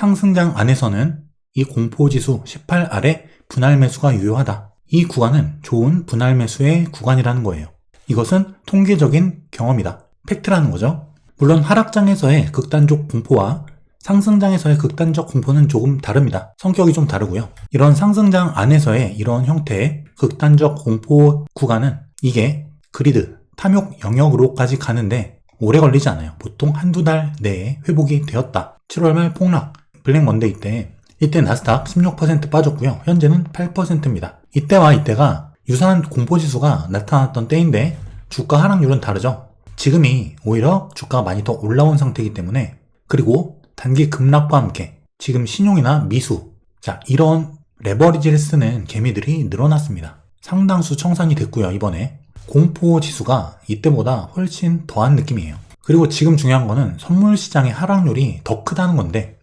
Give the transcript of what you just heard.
상승장 안에서는 이 공포지수 18 아래 분할 매수가 유효하다. 이 구간은 좋은 분할 매수의 구간이라는 거예요. 이것은 통계적인 경험이다. 팩트라는 거죠. 물론 하락장에서의 극단적 공포와 상승장에서의 극단적 공포는 조금 다릅니다. 성격이 좀 다르고요. 이런 상승장 안에서의 이런 형태의 극단적 공포 구간은 이게 그리드, 탐욕 영역으로까지 가는데 오래 걸리지 않아요. 보통 한두 달 내에 회복이 되었다. 7월 말 폭락, 블랙 먼데이 때 이때 나스닥 16% 빠졌고요. 현재는 8%입니다. 이때와 이때가 유사한 공포지수가 나타났던 때인데 주가 하락률은 다르죠. 지금이 오히려 주가가 많이 더 올라온 상태이기 때문에 그리고 단기 급락과 함께 지금 신용이나 미수 자 이런 레버리지를 쓰는 개미들이 늘어났습니다. 상당수 청산이 됐고요 이번에 공포 지수가 이때보다 훨씬 더한 느낌이에요. 그리고 지금 중요한 거는 선물 시장의 하락률이 더 크다는 건데